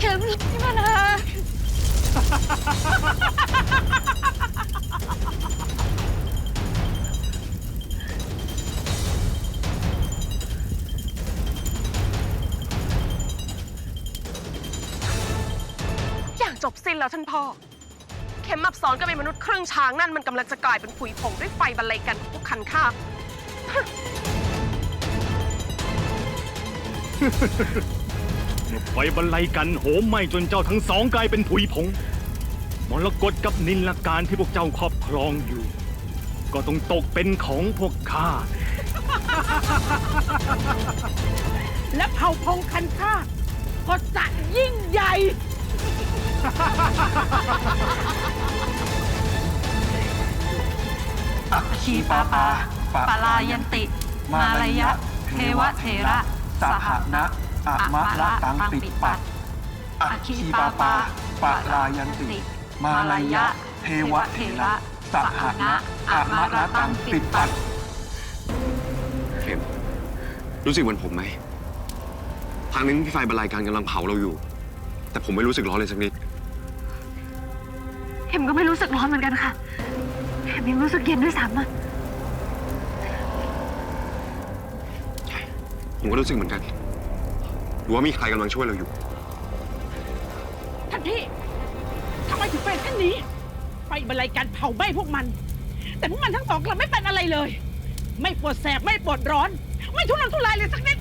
เข็มพี่มานาอย่างจบสิ้นแล้วท่านพ่อ เข็มมับสอนก็เป็นมนุษย์ครึ่งช้างนั่นมันกำลังจะกลายเป็นผุยผงด้วยไฟบรรลัยกันของพวกคันคาบเมื่อ ไฟบรรลัยกันโหมไหม้จนเจ้าทั้งสองกลายเป็นผุยผงมรกตกับนิลการที่พวกเจ้าครอบครองอยู่ ก็ต้องตกเป็นของพวกข้า และเผ่าพงคันค่าก็จะยิ่งใหญ่ชีปาปาปาลายันติ มาลายะ เทวเทระ สหนะอะมะระตังปิดปัตอคีปาปาปาลายันติ มาลายะ เทวเทระสหนะอะมะระตังปิดปัตเข็มรู้สึกเหมือนผมไหมทางนี้พี่ไฟบรรลัยการกำลังเผาเราอยู่ แต่ผมไม่รู้สึกร้อนเลยสักนิดเข็มก็ไม่รู้สึกร้อนเหมือนกันค่ะเข็มยังรู้สึกเย็นด้วยซ้ำอะ ผมก็รู้สึกเหมือนกัน หรือว่ามีใครกำลังช่วยเราอยู่ ท่านพี่ทำไมถึงเป็นเช่นนี้ไฟบรรลัยการเผาไหม้พวกมัน แต่พวกมันทั้งสองกลับไม่เป็นอะไรเลย ไม่ปวดแสบไม่ปวดร้อน ไม่ทุรนทุรายเลยสักนิด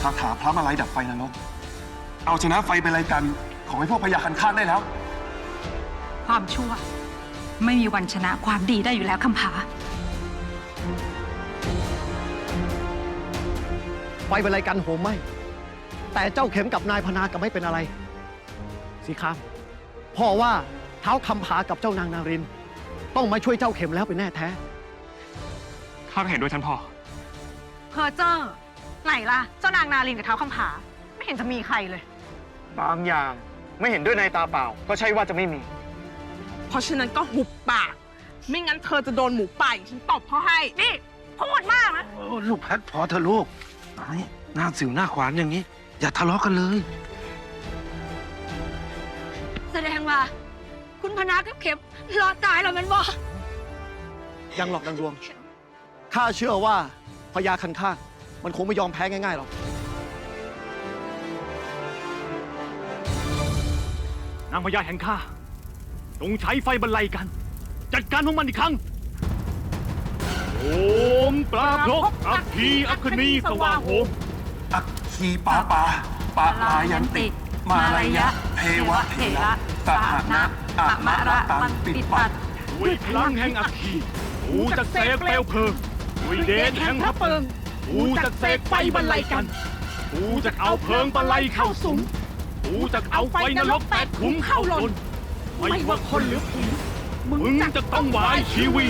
คาถาพระมาลัยดับไฟนรก เอาชนะไฟเป็นรายกันของไอ้พวกพยาคันคาดได้แล้ว ความชั่ว ไม่มีวันชนะความดีได้อยู่แล้วคำผา ไฟเป็นไรกันโหมไหม แต่เจ้าเข็มกับนายพนากับไม่เป็นอะไรสิครับพ่อว่าเท้าคำผากับเจ้านางนาริน ต้องมาช่วยเจ้าเข็มแล้วเป็นแน่แท้ ข้าเห็นด้วยท่านพ่อ เพอเจอร์ไหนล่ะ เจ้านางนาลินกับเท้าคำผา ไม่เห็นจะมีใครเลย บางอย่างไม่เห็นด้วยในตาเปล่า ก็ใช่ว่าจะไม่มี เพราะฉะนั้นก็หุบปาก ไม่งั้นเธอจะโดนหมูป่าอย่างฉันตบเขาให้ นี่พูดมากนะ โอ้ลูกแพทพอเถอะลูกนี่หน้าสิวหน้าขวานอย่างนี้ อย่าทะเลาะกันเลย แสดงว่า คุณพนากับเข็มรอดตายแล้วแมันบ่ยังหลอกดังดวง ข้าเชื่อว่าพญาคันคากมันคงไม่ยอมแพ้ง่ายๆหรอก นางพญาแห่งข้า จงใช้ไฟบรรลัยกัน จัดการพวกมันอีกครั้ง โอมปราบพกอัคคีอัคนีสว่างโหมอัคคีปาปาปาลายันติ มาลายะ เทวะเทระสหนะอะมะระตังปิดปัตด้วยพลังแห่งอัคคีกูจะเสกเปลวเพลิงด้วยเดชแห่งพระเปิงกูจะเสกไฟบรรลัยกันกูจะเอาเพลิงบรรลัยเข้าสุมกูจะเอาไฟนรกแปดขุมเข้าลน ไม่ว่าคนหรือผีมึงจะต้องวายชีวี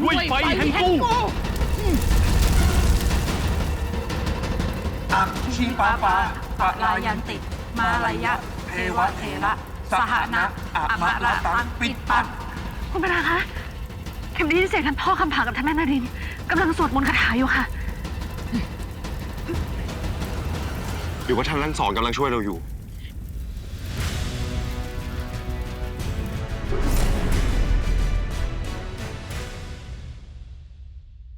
ด้วยไฟแห่งกูอัคคีปาปาปาลายันติ มาลายะเทวเทระสหนะอะมะระตังปิดปัตคุณพนาคะเข็มได้ยินเสียงท่านพ่อคำผากับท่านแม่นารินกำลังสวดมนต์คาถาอยู่ค่ะ หรือว่าท่านทั้งสองกำลังช่วยเราอยู่